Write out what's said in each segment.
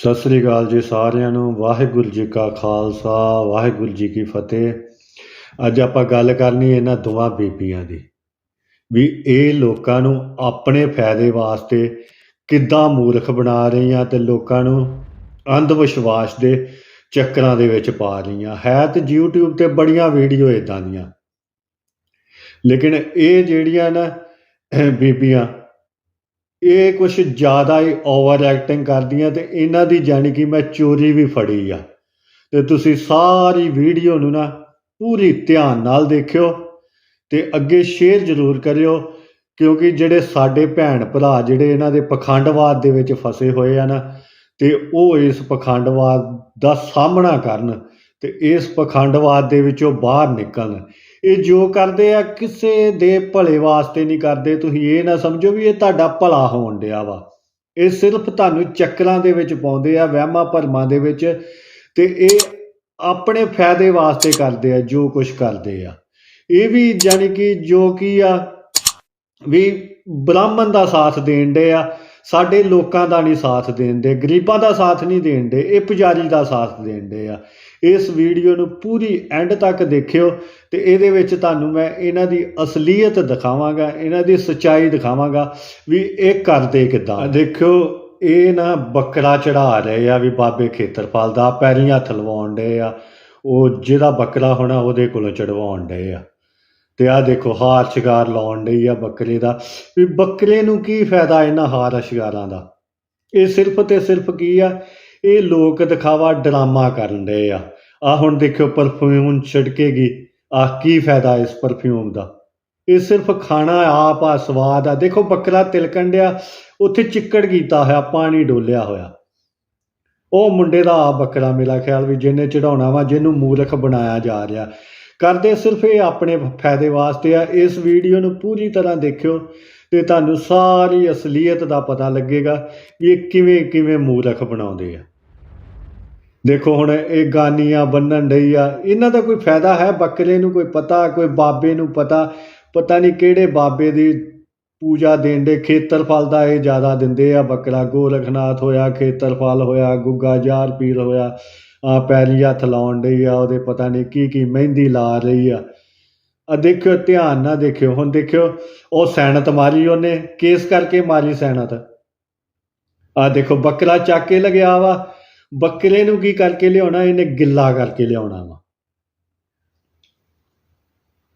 ਸਤਿ ਸ੍ਰੀ ਅਕਾਲ ਜੀ ਸਾਰਿਆਂ ਨੂੰ। ਵਾਹਿਗੁਰੂ ਜੀ ਕਾ ਖਾਲਸਾ, ਵਾਹਿਗੁਰੂ ਜੀ ਕੀ ਫਤਿਹ। ਅੱਜ ਆਪਾਂ ਗੱਲ ਕਰਨੀ ਇਹਨਾਂ ਦੋਵਾਂ ਬੀਬੀਆਂ ਦੀ ਵੀ ਇਹ ਲੋਕਾਂ ਨੂੰ ਆਪਣੇ ਫਾਇਦੇ ਵਾਸਤੇ ਕਿੱਦਾਂ ਮੂਰਖ ਬਣਾ ਰਹੀਆਂ ਤੇ ਲੋਕਾਂ ਨੂੰ ਅੰਧ ਵਿਸ਼ਵਾਸ ਦੇ ਚੱਕਰਾਂ ਦੇ ਵਿੱਚ ਪਾ ਰਹੀਆਂ। ਹੈ ਤੇ YouTube ਤੇ ਬੜੀਆਂ ਵੀਡੀਓ ਇਦਾਂ ਦੀਆਂ। ਲੇਕਿਨ ਇਹ ਜਿਹੜੀਆਂ ਨਾ ਬੀਬੀਆਂ ਇਹ ਕੁਝ ਜ਼ਿਆਦਾ ਹੀ ਓਵਰ ਐਕਟਿੰਗ ਕਰਦੀਆਂ ਤੇ ਇਹਨਾਂ ਦੀ ਜਾਣੀ ਕਿ ਮੈਂ ਚੋਰੀ ਵੀ ਫੜੀ ਆ। ਤੇ ਤੁਸੀਂ ਸਾਰੀ ਵੀਡੀਓ ਨੂੰ ਨਾ ਪੂਰੀ ਧਿਆਨ ਨਾਲ ਦੇਖਿਓ ਤੇ ਅੱਗੇ ਸ਼ੇਅਰ ਜ਼ਰੂਰ ਕਰਿਓ, ਕਿਉਂਕਿ ਜਿਹੜੇ ਸਾਡੇ ਭੈਣ ਭਰਾ ਜਿਹੜੇ ਇਹਨਾਂ ਦੇ ਪਖੰਡਵਾਦ ਦੇ ਵਿੱਚ ਫਸੇ ਹੋਏ ਆ ਨਾ, ਤੇ ਉਹ ਇਸ ਪਖੰਡਵਾਦ ਦਾ ਸਾਹਮਣਾ ਕਰਨ ਤੇ ਇਸ ਪਖੰਡਵਾਦ ਦੇ ਵਿੱਚੋਂ ਬਾਹਰ ਨਿਕਲਣ। ਇਹ ਜੋ ਕਰਦੇ ਆ, ਕਿਸੇ ਦੇ ਭਲੇ ਵਾਸਤੇ ਨਹੀਂ ਕਰਦੇ। ਤੁਸੀਂ ਇਹ ਨਾ ਸਮਝੋ ਵੀ ਇਹ ਤੁਹਾਡਾ ਭਲਾ ਹੋਣ ਡਿਆ ਵਾ। ਇਹ ਸਿਰਫ ਤੁਹਾਨੂੰ ਚੱਕਰਾਂ ਦੇ ਵਿੱਚ ਪਾਉਂਦੇ ਆ, ਵਹਿਮਾਂ ਭਰਮਾਂ ਦੇ ਵਿੱਚ। ਤੇ ਇਹ ਆਪਣੇ ਫਾਇਦੇ ਵਾਸਤੇ ਕਰਦੇ ਆ, ਜੋ ਕੁਝ ਕਰਦੇ ਆ। ਇਹ ਵੀ ਜਾਣੀ ਕਿ ਜੋ ਕੀ ਆ, ਵੀ ਬ੍ਰਾਹਮਣ ਦਾ ਸਾਥ ਦੇਣ ਦੇ ਆ, ਸਾਡੇ ਲੋਕਾਂ ਦਾ ਨਹੀਂ ਸਾਥ ਦੇਣ ਦੇ ਗਰੀਬਾਂ ਦਾ ਸਾਥ ਨਹੀਂ ਦੇਣ ਦੇ ਇਹ ਪੁਜਾਰੀ ਦਾ ਸਾਥ ਦੇਣ ਦੇ ਆ। ਇਸ ਵੀਡੀਓ ਨੂੰ ਪੂਰੀ ਐਂਡ ਤੱਕ ਦੇਖਿਓ ਤੇ ਇਹਦੇ ਵਿੱਚ ਤੁਹਾਨੂੰ ਮੈਂ ਇਹਨਾਂ ਦੀ ਅਸਲੀਅਤ ਦਿਖਾਵਾਂਗਾ, ਇਹਨਾਂ ਦੀ ਸੱਚਾਈ ਦਿਖਾਵਾਂਗਾ ਵੀ ਇਹ ਕਰਦੇ ਕਿਦਾਂ। ਦੇਖਿਓ, ਇਹ ਨਾ ਬੱਕਰਾ ਚੜਾ ਰਹੇ ਆ ਵੀ ਬਾਬੇ ਖੇਤਰਪਾਲ ਦਾ ਪੈਰੀਆਂ ਹੱਥ ਲਵਾਉਣ ਦੇ ਆ। ਉਹ ਜਿਹਦਾ ਬੱਕਰਾ ਹੋਣਾ ਉਹਦੇ ਕੋਲੋਂ ਚੜਵਾਉਣ ਦੇ ਆ। ਤੇ ਆ ਦੇਖੋ, ਹਾਰ ਸ਼ਿੰਗਾਰ ਲਾਉਣ ਡਈ ਆ ਬੱਕਰੇ ਦਾ। ਵੀ ਬੱਕਰੇ ਨੂੰ ਕੀ ਫਾਇਦਾ ਇਹਨਾਂ ਹਾਰ ਸ਼ਿੰਗਾਰਾਂ ਦਾ? ਇਹ ਸਿਰਫ ਤੇ ਸਿਰਫ ਕੀ ਆ? ਇਹ ਲੋਕ ਦਿਖਾਵਾ ਡਰਾਮਾ ਕਰਨ ਰਹੇ ਆ। ਆ ਹੁਣ ਦੇਖਿਓ ਪਰਫਿਊਮ ਛਿੜਕੇਗੀ। ਆ ਕੀ ਫਾਇਦਾ ਇਸ ਪਰਫਿਊਮ ਦਾ? ਇਹ ਸਿਰਫ ਖਾਣਾ ਆਪ ਆ, ਸਵਾਦ ਆ। ਦੇਖੋ ਬੱਕਰਾ ਤਿਲਕਣ ਡਿਆ, ਉੱਥੇ ਚਿੱਕੜ ਕੀਤਾ ਹੋਇਆ, ਪਾਣੀ ਡੋਲਿਆ ਹੋਇਆ। ਉਹ ਮੁੰਡੇ ਦਾ ਆ ਬੱਕਰਾ ਮੇਰਾ ਖਿਆਲ ਵੀ ਜਿਹਨੇ ਚੜਾਉਣਾ ਵਾ, ਜਿਹਨੂੰ ਮੂਰਖ ਬਣਾਇਆ ਜਾ ਰਿਹਾ। ਕਰਦੇ ਸਿਰਫ ਇਹ ਆਪਣੇ ਫਾਇਦੇ ਵਾਸਤੇ ਆ। ਇਸ ਵੀਡੀਓ ਨੂੰ ਪੂਰੀ ਤਰ੍ਹਾਂ ਦੇਖਿਓ ਤੇ ਤੁਹਾਨੂੰ ਸਾਰੀ ਅਸਲੀਅਤ ਦਾ ਪਤਾ ਲੱਗੇਗਾ ਵੀ ਇਹ ਕਿਵੇਂ ਕਿਵੇਂ ਮੂਰਖ ਬਣਾਉਂਦੇ ਆ। ਦੇਖੋ ਹੁਣ ਇਹ ਗਾਨੀਆਂ ਬੰਨਣ ਡਈ ਆ। ਇਹਨਾਂ ਦਾ ਕੋਈ ਫਾਇਦਾ ਹੈ? ਬੱਕਰੇ ਨੂੰ ਕੋਈ ਪਤਾ? ਕੋਈ ਬਾਬੇ ਨੂੰ ਪਤਾ? ਪਤਾ ਨਹੀਂ ਕਿਹੜੇ ਬਾਬੇ ਦੀ ਪੂਜਾ ਦੇਣ ਦੇ ਖੇਤਰਫਲ ਦਾ ਇਹ ਜ਼ਿਆਦਾ ਦਿੰਦੇ ਆ ਬੱਕਰਾ। ਗੋਰਖਨਾਥ ਹੋਇਆ ਖੇਤਰਫਲ ਹੋਇਆ, ਗੁੱਗਾ ਜਾਰ ਪੀਰ ਹੋਇਆ, ਆ ਪੈਰੀ ਹੱਥ ਲਾਉਣ ਡਈ ਆ, ਉਹਦੇ ਪਤਾ ਨਹੀਂ ਕੀ ਕੀ ਮਹਿੰਦੀ ਲਾ ਰਹੀ ਆ। ਆ ਦੇਖਿਓ, ਧਿਆਨ ਨਾਲ ਦੇਖਿਓ। ਹੁਣ ਦੇਖਿਓ, ਉਹ ਸੈਨਤ ਮਾਰੀ ਉਹਨੇ। ਕੇਸ ਕਰਕੇ ਮਾਰੀ ਸੈਨਤ ਆ ਦੇਖੋ, ਬੱਕਰਾ ਚੱਕ ਕੇ ਲਗਿਆ ਵਾ। ਬੱਕਰੇ ਨੂੰ ਕੀ ਕਰਕੇ ਲਿਆਉਣਾ? ਇਹਨੇ ਗਿੱਲਾ ਕਰਕੇ ਲਿਆਉਣਾ ਵਾ।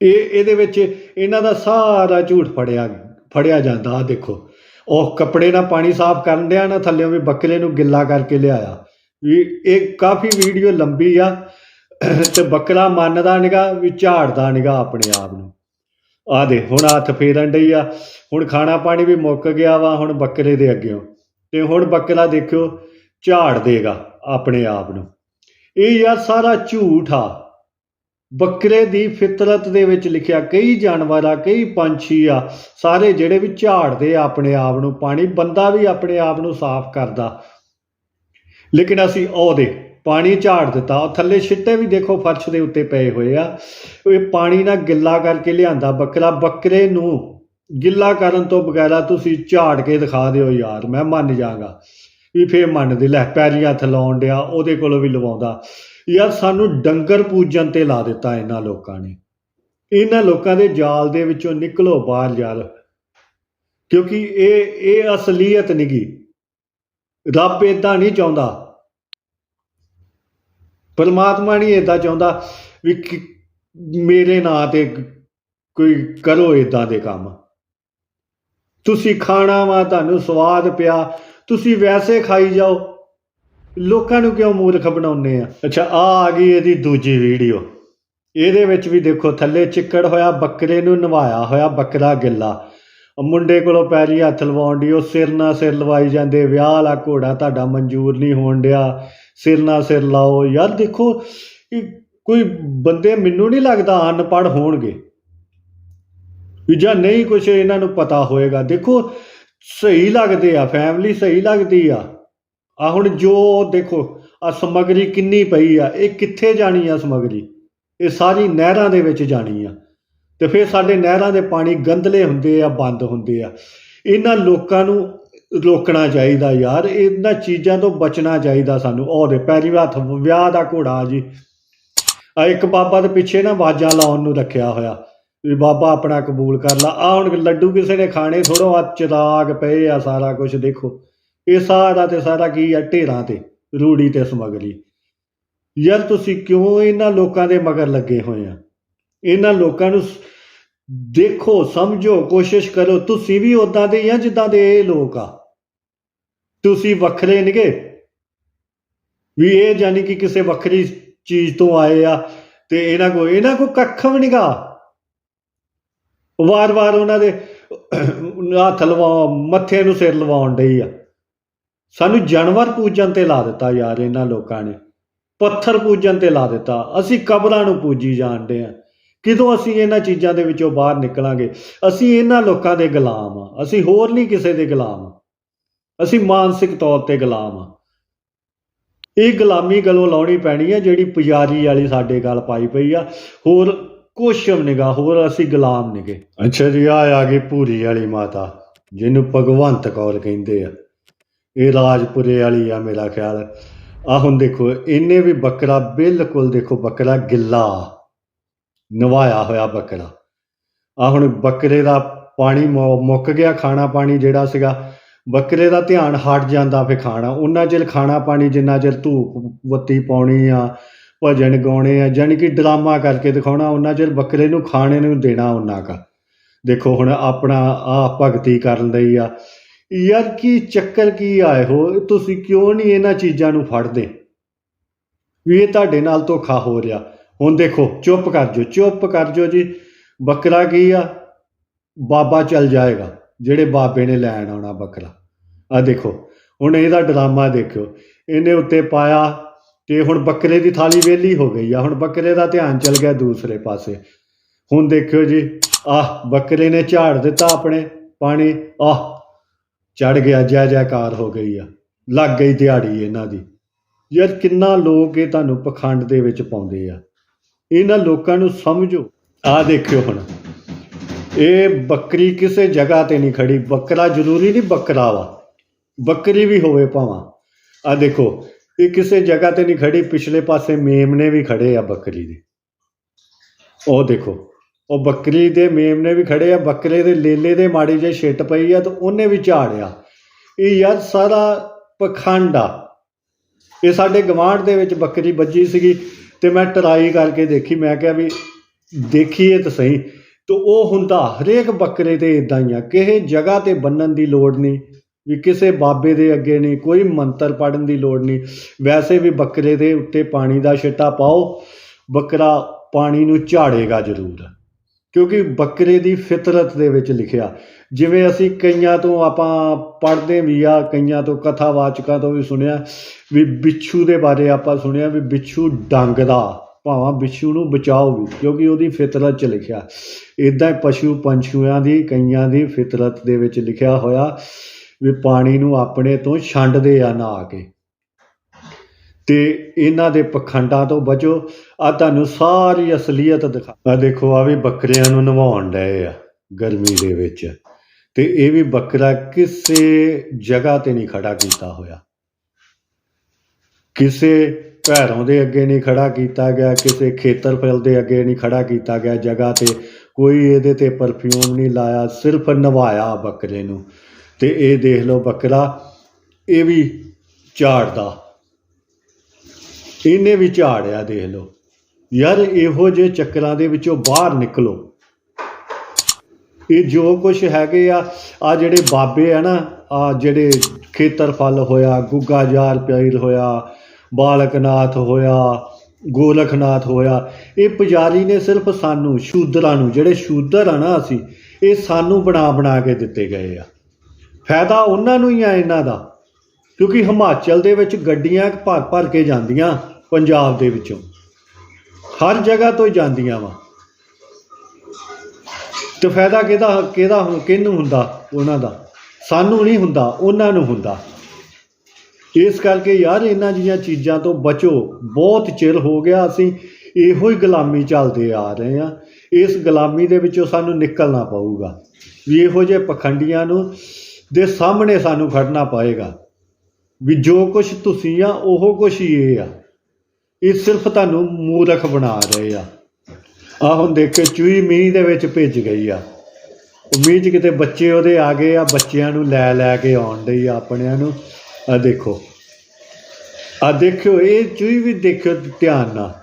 ਇਹ, ਇਹਦੇ ਵਿੱਚ ਇਹਨਾਂ ਦਾ ਸਾਰਾ ਝੂਠ ਫੜਿਆ ਫੜਿਆ ਜਾਂਦਾ। ਆ ਦੇਖੋ, ਉਹ ਕੱਪੜੇ ਨਾਲ ਪਾਣੀ ਸਾਫ਼ ਕਰਨ ਡਿਆ ਨਾ ਥੱਲੇੋਂ ਵੀ ਬੱਕਰੇ ਨੂੰ ਗਿੱਲਾ ਕਰਕੇ ਲਿਆਇਆ। ਵੀ ਇਹ ਕਾਫੀ ਵੀਡੀਓ ਲੰਬੀ ਆ ਤੇ ਬੱਕਰਾ ਮੰਨਦਾ ਨਿਗਾ, ਵੀ ਝਾੜਦਾ ਨਿਗਾ ਆਪਣੇ ਆਪ ਨੂੰ। ਆ ਦੇ ਹੁਣ ਹੱਥ ਫੇਰਨ ਡਈ ਆ। ਹੁਣ ਖਾਣਾ ਪਾਣੀ ਵੀ ਮੁੱਕ ਗਿਆ ਵਾ ਹੁਣ ਬੱਕਰੇ ਦੇ ਅੱਗੇ ਤੇ ਹੁਣ ਬੱਕਰਾ ਦੇਖਿਓ ਝਾੜ ਦੇਗਾ ਆਪਣੇ ਆਪ ਨੂੰ। ਇਹ ਯਾਰ ਸਾਰਾ ਝੂਠ ਆ। ਬੱਕਰੇ ਦੀ ਫਿਤਰਤ ਦੇ ਵਿੱਚ ਲਿਖਿਆ ਕਈ ਜਾਨਵਰ ਆ, ਕਈ ਪੰਛੀ ਆ। ਸਾਰੇ ਜਿਹੜੇ ਵੀ ਝਾੜਦੇ ਆ ਆਪਣੇ ਆਪ ਨੂੰ, ਪਾਣੀ ਬੰਦਾ ਵੀ ਆਪਣੇ ਆਪ ਨੂੰ ਸਾਫ਼ ਕਰਦਾ। ਲੇਕਿਨ ਅਸੀਂ ਉਹਦੇ ਪਾਣੀ ਝਾੜ ਦਿੱਤਾ, ਉਹ ਥੱਲੇ ਛਿੱਟੇ ਵੀ ਦੇਖੋ ਫਰਸ਼ ਦੇ ਉੱਤੇ ਪਏ ਹੋਏ ਆ। ਇਹ ਪਾਣੀ ਨਾਲ ਗਿੱਲਾ ਕਰਕੇ ਲਿਆਂਦਾ ਬੱਕਰਾ, ਬੱਕਰੇ ਨੂੰ ਗਿੱਲਾ ਕਰਨ ਤੋਂ ਬਗੈਰਾ ਤੁਸੀਂ ਝਾੜ ਕੇ ਦਿਖਾ ਦਿਓ ਯਾਰ, ਮੈਂ ਮੰਨ ਜਾਗਾ। ਵੀ ਫੇਰ ਮੰਨਦੇ ਲੈ ਪੈਰੀ ਹੱਥ ਲਾਉਣ ਡਿਆ, ਉਹਦੇ ਕੋਲੋਂ ਵੀ ਲਵਾਉਂਦਾ। ਯਾਰ ਸਾਨੂੰ ਡੰਗਰ ਪੂਜਣ ਤੇ ਲਾ ਦਿੱਤਾ ਇਹਨਾਂ ਲੋਕਾਂ ਨੇ। ਇਹਨਾਂ ਲੋਕਾਂ ਦੇ ਜਾਲ ਦੇ ਵਿੱਚੋਂ ਨਿਕਲੋ ਬਾਹਰ ਯਾਰ। ਕਿਉਂਕਿ ਇਹ ਇਹ ਅਸਲੀਅਤ ਨਹੀਂਗੀ ਰੱਬ ਇਦਾਂ ਨਹੀਂ ਚਾਹੁੰਦਾ। ਪਰਮਾਤਮਾ ਨਹੀਂ ਇਦਾਂ ਚਾਹੁੰਦਾ ਵੀ ਮੇਰੇ ਨਾਂ ਤੇ ਕੋਈ ਕਰੋ ਇਦਾਂ ਦੇ ਕੰਮ। ਤੁਸੀਂ ਖਾਣਾ ਵਾ, ਤੁਹਾਨੂੰ ਸਵਾਦ ਪਿਆ ਤੁਸੀਂ ਵੈਸੇ ਖਾਈ ਜਾਓ। ਲੋਕਾਂ ਨੂੰ ਕਿਉਂ ਮੂਰਖ ਬਣਾਉਂਦੇ ਆ? ਅੱਛਾ, ਆ ਆ ਗਈ ਇਹਦੀ ਦੂਜੀ ਵੀਡੀਓ। ਇਹਦੇ ਵਿੱਚ ਵੀ ਦੇਖੋ, ਥੱਲੇ ਚਿੱਕੜ ਹੋਇਆ, ਬੱਕਰੇ ਨੂੰ ਨਵਾਇਆ ਹੋਇਆ ਬੱਕਰਾ ਗਿੱਲਾ। ਮੁੰਡੇ ਕੋਲੋਂ ਪੈਰੀ ਹੱਥ ਲਵਾਉਣ ਦੀ ਉਹ ਸਿਰ ਨਾਲ ਸਿਰ ਲਵਾਈ ਜਾਂਦੇ, ਵਿਆਹ ਵਾਲਾ ਘੋੜਾ ਤੁਹਾਡਾ ਮਨਜ਼ੂਰ ਨਹੀਂ ਹੋਣ ਡਿਆ। ਸਿਰ ਨਾਲ ਸਿਰ ਲਾਓ। ਯਾਰ ਦੇਖੋ ਕੋਈ ਬੰਦੇ ਮੈਨੂੰ ਨਹੀਂ ਲੱਗਦਾ ਅਨਪੜ੍ਹ ਹੋਣਗੇ। ਜਾਂ ਨਹੀਂ ਕੁਝ ਇਹਨਾਂ ਨੂੰ ਪਤਾ ਹੋਏਗਾ। ਦੇਖੋ ਸਹੀ ਲੱਗਦੇ ਆ ਫੈਮਿਲੀ ਸਹੀ ਲੱਗਦੀ ਆ। ਆ ਹੁਣ ਜੋ ਦੇਖੋ ਆ ਸਮਗਰੀ ਕਿੰਨੀ ਪਈ ਆ, ਇਹ ਕਿੱਥੇ ਜਾਣੀ ਆ ਸਮਗਰੀ? ਇਹ ਸਾਰੀ ਨਹਿਰਾਂ ਦੇ ਵਿੱਚ ਜਾਣੀ ਆ। ਤੇ ਫਿਰ ਸਾਡੇ ਨਹਿਰਾਂ ਦੇ ਪਾਣੀ ਗੰਦਲੇ ਹੁੰਦੇ ਆ, ਬੰਦ ਹੁੰਦੇ ਆ। ਇਹਨਾਂ ਲੋਕਾਂ ਨੂੰ ਰੋਕਣਾ ਚਾਹੀਦਾ ਯਾਰ, ਇਹਨਾਂ ਚੀਜ਼ਾਂ ਤੋਂ ਬਚਣਾ ਚਾਹੀਦਾ ਸਾਨੂੰ। ਉਹਦੇ ਪੈਰੀ ਹੱਥ, ਵਿਆਹ ਦਾ ਘੋੜਾ ਜੀ। ਆ ਇੱਕ ਬਾਬਾ ਦੇ ਪਿੱਛੇ ਨਾ ਵਾਜਾਂ ਲਾਉਣ ਨੂੰ ਰੱਖਿਆ ਹੋਇਆ। ਵੀ ਬਾਬਾ ਆਪਣਾ ਕਬੂਲ ਕਰ ਲਾ। ਆ ਹੁਣ ਲੱਡੂ ਕਿਸੇ ਨੇ ਖਾਣੇ ਥੋੜੋ ਆ ਚਿਰਾਗ ਪਏ ਆ ਸਾਰਾ ਕੁਝ ਦੇਖੋ। ਇਹ ਸਾਰਾ ਤੇ ਸਾਰਾ ਕੀ ਆ, ਢੇਰਾਂ ਤੇ, ਰੂੜੀ ਤੇ ਸਮਗਰੀ। ਯਾਰ ਤੁਸੀਂ ਕਿਉਂ ਇਹਨਾਂ ਲੋਕਾਂ ਦੇ ਮਗਰ ਲੱਗੇ ਹੋਏ ਆ? ਇਹਨਾਂ ਲੋਕਾਂ ਨੂੰ ਦੇਖੋ, ਸਮਝੋ, ਕੋਸ਼ਿਸ਼ ਕਰੋ, ਤੁਸੀਂ ਵੀ ਉਦਾਂ ਦੇ ਆ ਜਿੱਦਾਂ ਦੇ ਇਹ ਲੋਕ ਆ। ਤੁਸੀਂ ਵੱਖਰੇ ਨੇਗੇ। ਵੀ ਇਹ ਜਾਨੀ ਕਿ ਕਿਸੇ ਵੱਖਰੀ ਚੀਜ਼ ਤੋਂ ਆਏ ਆ ਤੇ ਇਹਨਾਂ ਕੋ ਇਹਨਾਂ ਕੋ ਕੱਖ ਵੀ ਨਹੀਂਗਾ ਵਾਰ-ਵਾਰ ਉਹਨਾਂ ਦੇ ਹੱਥ ਲਵਾ ਮੱਥੇ ਨੂੰ ਸਿਰ ਲਵਾਉਣ ਡਈ ਆ। ਸਾਨੂੰ ਜਾਨਵਰ ਪੂਜਣ ਤੇ ਲਾ ਦਿੱਤਾ ਯਾਰ ਇਹਨਾਂ ਲੋਕਾਂ ਨੇ। ਪੱਥਰ ਪੂਜਣ ਤੇ ਲਾ ਦਿੱਤਾ। ਅਸੀਂ ਕਬਰਾਂ ਨੂੰ ਪੂਜੀ ਜਾਣਦੇ ਆ। ਕਿਦੋਂ ਅਸੀਂ ਇਹਨਾਂ ਚੀਜ਼ਾਂ ਦੇ ਵਿੱਚੋਂ ਬਾਹਰ ਨਿਕਲਾਂਗੇ? ਅਸੀਂ ਇਹਨਾਂ ਲੋਕਾਂ ਦੇ ਗੁਲਾਮ ਆ। ਅਸੀਂ ਹੋਰ ਨਹੀਂ ਕਿਸੇ ਦੇ ਗੁਲਾਮ ਅਸੀਂ ਮਾਨਸਿਕ ਤੌਰ ਤੇ ਗੁਲਾਮ ਆ। ਇਹ ਗੁਲਾਮੀ ਗਲੋਂ ਲਾਉਣੀ ਪੈਣੀ ਆ ਜਿਹੜੀ ਪੁਜਾਰੀ ਵਾਲੀ ਸਾਡੇ ਗੱਲ ਪਾਈ ਪਈ ਆ। ਹੋਰ ਕੁਛ ਨਿਗਾ ਹੋਰ ਅਸੀਂ ਗੁਲਾਮ ਨਿਗੇ। ਅੱਛਾ ਜੀ ਆ ਆ ਗਈ ਭੂਰੀ ਵਾਲੀ ਮਾਤਾ, ਜਿਹਨੂੰ ਭਗਵੰਤ ਕੌਰ ਕਹਿੰਦੇ ਆ। ਇਹ ਰਾਜਪੁਰੇ ਵਾਲੀ ਆ ਮੇਰਾ ਖਿਆਲ। ਆ ਹੁਣ ਦੇਖੋ, ਇਹਨੇ ਵੀ ਬੱਕਰਾ, ਬਿਲਕੁਲ ਦੇਖੋ ਬੱਕਰਾ ਗਿੱਲਾ, ਨਵਾਇਆ ਹੋਇਆ ਬੱਕਰਾ। ਆ ਹੁਣ ਬੱਕਰੇ ਦਾ ਪਾਣੀ ਮੁੱਕ ਗਿਆ, ਖਾਣਾ ਪਾਣੀ ਜਿਹੜਾ ਸੀਗਾ, ਬੱਕਰੇ ਦਾ ਧਿਆਨ ਹਟ ਜਾਂਦਾ ਫੇ ਖਾਣਾ। ਉਹਨਾਂ ਚਿਰ ਖਾਣਾ ਪਾਣੀ ਜਿੰਨਾ ਚਿਰ ਧੂਪ, ਬੱਤੀ ਪਾਉਣੀ ਆ ਭਜਨ ਗਾਉਣੇ ਆ, ਜਾਣੀ ਕਿ ਡਰਾਮਾ ਕਰਕੇ ਦਿਖਾਉਣਾ, ਉਹਨਾਂ ਚਿਰ ਬੱਕਰੇ ਨੂੰ ਖਾਣੇ ਨੂੰ ਦੇਣਾ ਉਹਨਾਂ ਕਾ। ਦੇਖੋ ਹੁਣ ਆਪਣਾ ਆ ਭਗਤੀ ਕਰਨ ਲਈ ਆ। ਯਾਰ ਕੀ ਚੱਕਰ ਕੀ ਆਏ ਹੋ ਤੁਸੀਂ ਕਿਉਂ ਨਹੀਂ ਇਹਨਾਂ ਚੀਜ਼ਾਂ ਨੂੰ ਫੜਦੇ? ਵੀ ਇਹ ਤੁਹਾਡੇ ਨਾਲ ਧੋਖਾ ਹੋ ਰਿਹਾ। ਹੁਣ ਦੇਖੋ, ਚੁੱਪ ਕਰ ਜੋ ਚੁੱਪ ਕਰ ਜੋ ਜੀ। ਬੱਕਰਾ ਕੀ ਆ? ਬਾਬਾ ਚੱਲ ਜਾਏਗਾ, ਜਿਹੜੇ ਬਾਬੇ ਨੇ ਲੈਣ ਆਉਣਾ ਬੱਕਰਾ। ਆ ਦੇਖੋ, ਹੁਣ ਇਹਦਾ ਡਰਾਮਾ ਦੇਖਿਓ। ਇਹਨੇ ਉੱਤੇ ਪਾਇਆ ਤੇ ਹੁਣ ਬੱਕਰੇ ਦੀ ਥਾਲੀ ਵਿਹਲੀ ਹੋ ਗਈ ਆ, ਹੁਣ ਬੱਕਰੇ ਦਾ ਧਿਆਨ ਚੱਲ ਗਿਆ ਦੂਸਰੇ ਪਾਸੇ। ਹੁਣ ਦੇਖਿਓ ਜੀ, ਆਹ ਬੱਕਰੇ ਨੇ ਝਾੜ ਦਿੱਤਾ ਆਪਣੇ, ਪਾਣੀ, ਆਹ ਚੜ ਗਿਆ, ਜੈ ਜੈਕਾਰ ਹੋ ਗਈ ਆ। ਲੱਗ ਗਈ ਦਿਹਾੜੀ ਇਹਨਾਂ ਦੀ। ਯਾਰ ਕਿੰਨਾ ਲੋਕ ਇਹ ਤੁਹਾਨੂੰ ਪਖੰਡ ਦੇ ਵਿੱਚ ਪਾਉਂਦੇ ਆ। ਇਹਨਾਂ ਲੋਕਾਂ ਨੂੰ ਸਮਝੋ। ਆ ਦੇਖਿਓ ਹੁਣ, ਇਹ ਬੱਕਰੀ ਕਿਸੇ ਜਗ੍ਹਾ ਤੇ ਨਹੀਂ ਖੜੀ। ਬੱਕਰਾ ਜ਼ਰੂਰੀ ਨਹੀਂ ਬੱਕਰਾ ਵਾ। ਬੱਕਰੀ ਵੀ ਹੋਵੇ ਭਾਵਾਂ। ਆ ਦੇਖੋ ਇਹ ਕਿਸੇ ਜਗ੍ਹਾ ਤੇ ਨਹੀਂ ਖੜੀ, ਪਿਛਲੇ ਪਾਸੇ ਮੇਮਨੇ ਵੀ ਖੜੇ ਆ ਬੱਕਰੀ ਦੇ। ਉਹ ਦੇਖੋ, ਉਹ ਬੱਕਰੀ ਦੇ ਮੇਮਨੇ ਵੀ ਖੜੇ ਆ, ਬੱਕਰੇ ਦੇ ਲੇਲੇ ਦੇ ਮਾੜੀ ਜੇ ਛਿੱਟ ਪਈ ਆ ਤਾਂ ਉਹਨੇ ਵੀ ਝਾੜਿਆ ਇਹ ਯਾਰ ਸਾਰਾ ਪਖੰਡ ਆ। ਇਹ ਸਾਡੇ ਗਵਾਂਢ ਦੇ ਵਿੱਚ ਬੱਕਰੀ ਵੱਜੀ ਸੀਗੀ ਤੇ ਮੈਂ ਟਰਾਈ ਕਰਕੇ ਦੇਖੀ, ਮੈਂ ਕਿਹਾ ਵੀ ਦੇਖੀਏ ਤਾਂ ਸਹੀ। ਤੇ ਉਹ ਹੁੰਦਾ ਹਰੇਕ ਬੱਕਰੇ ਤੇ ਇਦਾਂ ਹੀ ਆ, ਕਿਸੇ ਜਗ੍ਹਾ ਤੇ ਬੰਨਣ ਦੀ ਲੋੜ ਨਹੀਂ। ਵੀ ਕਿਸੇ ਬਾਬੇ ਦੇ ਅੱਗੇ ਨਹੀਂ, ਕੋਈ ਮੰਤਰ ਪੜਨ ਦੀ ਲੋੜ ਨਹੀਂ। ਵੈਸੇ ਵੀ ਬੱਕਰੇ ਦੇ ਉੱਤੇ ਪਾਣੀ ਦਾ ਛਿੱਟਾ ਪਾਓ, ਬੱਕਰਾ ਪਾਣੀ ਨੂੰ ਝਾੜੇਗਾ ਜ਼ਰੂਰ। ਕਿਉਂਕਿ ਬੱਕਰੇ ਦੀ ਫਿਤਰਤ ਦੇ ਵਿੱਚ ਲਿਖਿਆ, ਜਿਵੇਂ ਅਸੀਂ ਕਈਆਂ ਤੋਂ ਆਪਾਂ ਪੜ੍ਹਦੇ ਵੀ ਆ, ਕਈਆਂ ਤੋਂ ਕਥਾਵਾਚਕਾਂ ਤੋਂ ਵੀ ਸੁਣਿਆ, ਵੀ ਬਿੱਛੂ ਦੇ ਬਾਰੇ ਆਪਾਂ ਸੁਣਿਆ ਵੀ ਬਿੱਛੂ ਡੰਗਦਾ, ਭਾਵਾਂ ਬਿੱਛੂ ਨੂੰ ਬਚਾਓ ਵੀ, ਕਿਉਂਕਿ ਉਹਦੀ ਫਿਤਰਤ 'ਚ ਲਿਖਿਆ। ਇਦਾਂ ਹੀ ਪਸ਼ੂ ਪੰਛੀਆਂ ਦੀ, ਕਈਆਂ ਦੀ ਫਿਤਰਤ ਦੇ ਵਿੱਚ ਲਿਖਿਆ ਹੋਇਆ ਵੀ ਪਾਣੀ ਨੂੰ ਆਪਣੇ ਤੋਂ ਛੰਡਦੇ ਆ ਨਹਾ ਕੇ। ਤੇ ਇਹਨਾਂ ਦੇ ਪਖੰਡਾਂ ਤੋਂ ਬਚੋ। ਆ ਤੁਹਾਨੂੰ ਸਾਰੀ ਅਸਲੀਅਤ ਦਿਖਾ। ਆ ਦੇਖੋ ਆ ਵੀ ਬੱਕਰਿਆਂ ਨੂੰ ਨਵਾਉਣ ਡਏ ਆ ਗਰਮੀ ਦੇ ਵਿੱਚ। ਤੇ ਇਹ ਵੀ ਬੱਕਰਾ ਕਿਸੇ ਜਗ੍ਹਾ ਤੇ ਨਹੀਂ ਖੜਾ ਕੀਤਾ ਹੋਇਆ। ਕਿਸੇ ਭੈਰੋਂ ਦੇ ਅੱਗੇ ਨਹੀਂ ਖੜਾ ਕੀਤਾ ਗਿਆ, ਕਿਸੇ ਖੇਤਰਫਲ ਦੇ ਅੱਗੇ ਨਹੀਂ ਖੜਾ ਕੀਤਾ ਗਿਆ ਜਗ੍ਹਾ ਤੇ। ਕੋਈ ਇਹਦੇ ਤੇ ਪਰਫਿਊਮ ਨਹੀਂ ਲਾਇਆ, ਸਿਰਫ ਨਵਾਇਆ ਬੱਕਰੇ ਨੂੰ। ਤੇ ਇਹ ਦੇਖ ਲਓ ਬੱਕਰਾ, ਇਹ ਵੀ ਝਾੜਦਾ। ਇਹਨੇ ਵੀ ਝਾੜਿਆ, ਦੇਖ ਲਓ। ਯਾਰ ਇਹੋ ਜਿਹੇ ਚੱਕਰਾਂ ਦੇ ਵਿੱਚੋਂ ਬਾਹਰ ਨਿਕਲੋ। ਇਹ ਜੋ ਕੁਝ ਹੈਗੇ ਆ ਆ ਜਿਹੜੇ ਬਾਬੇ ਆ ਨਾ, ਆ ਜਿਹੜੇ ਖੇਤਰ ਫਲ ਹੋਇਆ, ਗੁੱਗਾ ਜਾਰ ਪੀਰ ਹੋਇਆ, ਬਾਲਕਨਾਥ ਹੋਇਆ, ਗੋਲਖਨਾਥ ਹੋਇਆ, ਇਹ ਪੁਜਾਰੀ ਨੇ ਸਿਰਫ ਸਾਨੂੰ, ਸ਼ੂਦਰਾਂ ਨੂੰ, ਜਿਹੜੇ ਸ਼ੂਦਰ ਆ ਨਾ ਅਸੀਂ, ਇਹ ਸਾਨੂੰ ਬਣਾ ਬਣਾ ਕੇ ਦਿੱਤੇ ਗਏ ਆ। ਫਾਇਦਾ ਉਹਨਾਂ ਨੂੰ ਹੀ ਆ ਇਹਨਾਂ ਦਾ। ਕਿਉਂਕਿ ਹਿਮਾਚਲ ਦੇ ਵਿੱਚ ਗੱਡੀਆਂ ਭਰ ਭਰ ਕੇ ਜਾਂਦੀਆਂ ਪੰਜਾਬ ਦੇ ਵਿੱਚੋਂ। ਹਰ ਜਗ੍ਹਾ ਤੋਂ ਜਾਂਦੀਆਂ ਵਾ। ਤੇ ਫਾਇਦਾ ਕਿਹਦਾ ਕਿਹਦਾ ਹੁ- ਕਿਹਨੂੰ ਹੁੰਦਾ ਉਹਨਾਂ ਦਾ? ਸਾਨੂੰ ਨਹੀਂ ਹੁੰਦਾ, ਉਹਨਾਂ ਨੂੰ ਹੁੰਦਾ। ਇਸ ਕਰਕੇ ਯਾਰ ਇਹਨਾਂ ਜੀਆਂ ਚੀਜ਼ਾਂ ਤੋਂ ਬਚੋ। ਬਹੁਤ ਚਿਰ ਹੋ ਗਿਆ ਅਸੀਂ ਇਹੋ ਹੀ ਗੁਲਾਮੀ ਚੱਲਦੇ ਆ ਰਹੇ ਆ ਇਸ ਗੁਲਾਮੀ ਦੇ ਵਿੱਚੋਂ ਸਾਨੂੰ ਨਿਕਲਣਾ ਪਊਗਾ। ਵੀ ਇਹੋ ਜਿਹੇ ਪਖੰਡੀਆਂ ਨੂੰ ਦੇ ਸਾਹਮਣੇ ਸਾਨੂੰ ਖੜਨਾ ਪਏਗਾ ਵੀ ਜੋ ਕੁਝ ਤੁਸੀਂ ਆ, ਉਹ ਕੁਝ ਹੀ ਇਹ ਆ। ਇਹ ਸਿਰਫ ਤੁਹਾਨੂੰ ਮੂਰਖ ਬਣਾ ਰਹੇ ਆ। ਆ ਹੁਣ ਦੇਖੋ ਚੂਈ ਮੀਂਹ ਦੇ ਵਿੱਚ ਭਿੱਜ ਗਈ ਆ। ਉਮੀਦ ਕਿਤੇ ਬੱਚੇ ਉਹਦੇ ਆ ਗਏ ਆ, ਬੱਚਿਆਂ ਨੂੰ ਲੈ ਲੈ ਕੇ ਆਉਣ ਡਈ ਆ ਆਪਣਿਆਂ ਨੂੰ। ਆ ਦੇਖੋ। ਆ ਦੇਖਿਓ, ਇਹ ਚੂਈ ਵੀ ਦੇਖਿਓ ਧਿਆਨ ਨਾਲ।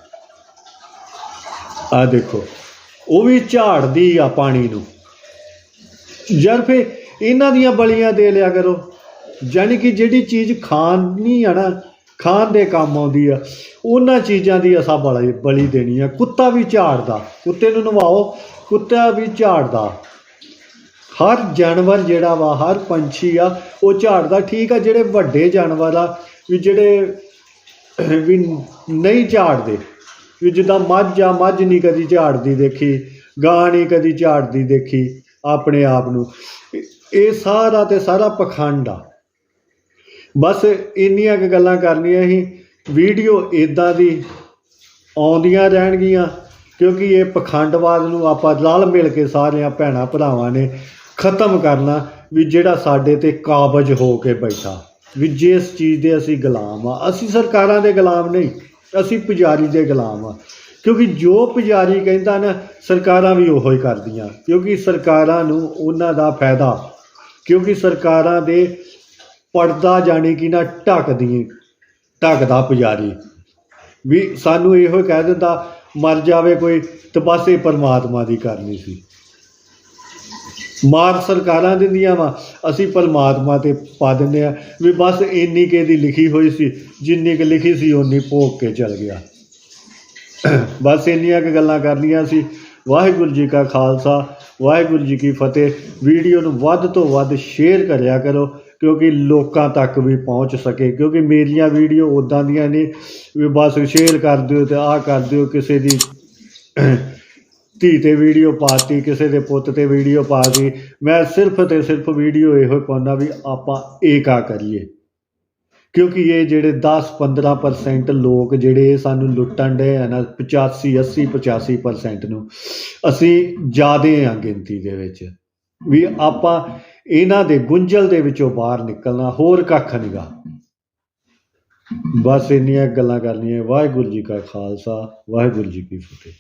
ਆ ਦੇਖੋ, ਉਹ ਵੀ ਝਾੜਦੀ ਆ ਪਾਣੀ ਨੂੰ। ਯਾਰ ਫੇ ਇਹਨਾਂ ਦੀਆਂ ਬਲੀਆਂ ਦੇ ਲਿਆ ਕਰੋ। ਯਾਨੀ ਕਿ ਜਿਹੜੀ ਚੀਜ਼ ਖਾਣ ਨਹੀਂ ਆ ਨਾ, ਖਾਣ ਦੇ ਕੰਮ ਆਉਂਦੀ ਆ, ਉਹਨਾਂ ਚੀਜ਼ਾਂ ਦੀ ਅਸਾਂ ਬਲੀ ਬਲੀ ਦੇਣੀ ਆ। ਕੁੱਤਾ ਵੀ ਝਾੜਦਾ, ਕੁੱਤੇ ਨੂੰ ਨਵਾਓ, ਕੁੱਤਾ ਵੀ ਝਾੜਦਾ। ਹਰ ਜਾਨਵਰ ਜਿਹੜਾ ਵਾ, ਹਰ ਪੰਛੀ ਆ, ਉਹ ਝਾੜਦਾ। ਠੀਕ ਆ, ਜਿਹੜੇ ਵੱਡੇ ਜਾਨਵਰ ਆ, ਵੀ ਜਿਹੜੇ ਵੀ ਨਹੀਂ ਝਾੜਦੇ, ਵੀ ਜਿੱਦਾਂ ਮੱਝ ਆ, ਮੱਝ ਨਹੀਂ ਕਦੀ ਝਾੜਦੀ ਦੇਖੀ, ਗਾਂ ਨਹੀਂ ਕਦੀ ਝਾੜਦੀ ਦੇਖੀ ਆਪਣੇ ਆਪ ਨੂੰ। ਇਹ- ਸਾਰਾ ਤੇ ਸਾਰਾ ਪਖੰਡ ਆ। ਬਸ ਇੰਨੀਆਂ ਕੁ ਗੱਲਾਂ ਕਰਨੀਆਂ ਸੀ, ਵੀਡੀਓ ਇਦਾਂ ਦੀ ਆਉਂਦੀਆਂ ਰਹਿਣਗੀਆਂ, ਕਿਉਂਕਿ ਇਹ ਪਖੰਡਵਾਦ ਨੂੰ ਆਪਾਂ ਰਲ ਮਿਲ ਕੇ ਸਾਰਿਆਂ ਭੈਣਾਂ ਭਰਾਵਾਂ ਨੇ ਖਤਮ ਕਰਨਾ ਵੀ ਜਿਹੜਾ ਸਾਡੇ ਤੇ ਕਾਬਜ ਹੋ ਕੇ ਬੈਠਾ। ਵੀ ਜਿਸ ਚੀਜ਼ ਦੇ ਅਸੀਂ ਗੁਲਾਮ ਆ। ਅਸੀਂ ਸਰਕਾਰਾਂ ਦੇ ਗੁਲਾਮ ਨਹੀਂ, ਅਸੀਂ ਪੁਜਾਰੀ ਦੇ ਗੁਲਾਮ ਆ। ਕਿਉਂਕਿ ਜੋ ਪੁਜਾਰੀ ਕਹਿੰਦਾ ਨਾ, ਸਰਕਾਰਾਂ ਵੀ ਉਹੋ ਹੀ ਕਰਦੀਆਂ, ਕਿਉਂਕਿ ਸਰਕਾਰਾਂ ਨੂੰ ਉਹਨਾਂ ਦਾ ਫਾਇਦਾ ਕਿਉਂਕਿ ਸਰਕਾਰਾਂ ਦੇ ਪਰਦਾ ਜਾਣੀ ਕਿ ਨਾ ਢੱਕਦੀ ਢੱਕਦਾ ਪੁਜਾਰੀ। ਵੀ ਸਾਨੂੰ ਇਹੋ ਹੀ ਕਹਿ ਦਿੰਦਾ, ਮਰ ਜਾਵੇ ਕੋਈ ਤੇ ਬਸ ਇਹ ਪਰਮਾਤਮਾ ਦੀ ਕਰਨੀ ਸੀ। ਮਾਰ ਸਰਕਾਰਾਂ ਦਿੰਦੀਆਂ ਵਾ, ਅਸੀਂ ਪਰਮਾਤਮਾ ਤੇ ਪਾ ਦਿੰਦੇ ਆ, ਵੀ ਬਸ ਇੰਨੀ ਕੇ ਦੀ ਲਿਖੀ ਹੋਈ ਸੀ, ਜਿੰਨੀ ਕਿ ਲਿਖੀ ਸੀ ਉਨੀ ਭੋਗ ਕੇ ਚਲ ਗਿਆ। ਬਸ ਇੰਨੀਆਂ ਕੁ ਗੱਲਾਂ ਕਰਨੀਆਂ ਸੀ। ਵਾਹਿਗੁਰੂ ਜੀ ਕਾ ਖਾਲਸਾ ਵਾਹਿਗੁਰੂ ਜੀ ਕੀ ਫਤਿਹ। ਵੀਡੀਓ ਨੂੰ ਵੱਧ ਤੋਂ ਵੱਧ ਸ਼ੇਅਰ ਕਰਿਆ ਕਰੋ, ਕਿਉਂਕਿ ਲੋਕਾਂ ਤੱਕ ਵੀ ਪਹੁੰਚ ਸਕੇ। ਕਿਉਂਕਿ ਮੇਰੀਆਂ ਵੀਡੀਓ ਉਦਾਂ ਦੀਆਂ ਨੇ ਵੀ ਬਸ ਸ਼ੇਅਰ ਕਰ ਦਿਓ ਤੇ ਆਹ ਕਰ ਦਿਓ, ਕਿਸੇ ਦੀ ਧੀ ਤੇ ਵੀਡੀਓ ਪਾਤੀ, ਕਿਸੇ ਦੇ ਪੁੱਤ ਤੇ ਵੀਡੀਓ ਪਾਤੀ। ਮੈਂ ਸਿਰਫ ਤੇ ਸਿਰਫ ਵੀਡੀਓ ਇਹੋ ਹੀ ਵੀ ਆਪਾਂ ਏਕਾ ਕਰੀਏ। ਕਿਉਂਕਿ ਇਹ ਜਿਹੜੇ 10-15% ਲੋਕ ਜਿਹੜੇ ਸਾਨੂੰ ਲੁੱਟਣ ਦੇ ਆ ਨਾ 85 80 85% ਨੂੰ, ਅਸੀਂ ਜ਼ਿਆਦੇ ਆ ਗਿਣਤੀ ਦੇ ਵਿੱਚ। ਵੀ ਆਪਾਂ ਇਹਨਾਂ ਦੇ ਗੁੰਝਲ ਦੇ ਵਿੱਚੋਂ ਬਾਹਰ ਨਿਕਲਣਾ, ਹੋਰ ਕੱਖ ਨਹੀਂਗਾ ਬਸ ਇੰਨੀਆਂ ਗੱਲਾਂ ਕਰਨੀਆਂ। ਵਾਹਿਗੁਰੂ ਜੀ ਕਾ ਖਾਲਸਾ, ਵਾਹਿਗੁਰੂ ਜੀ ਕੀ ਫਤਿਹ।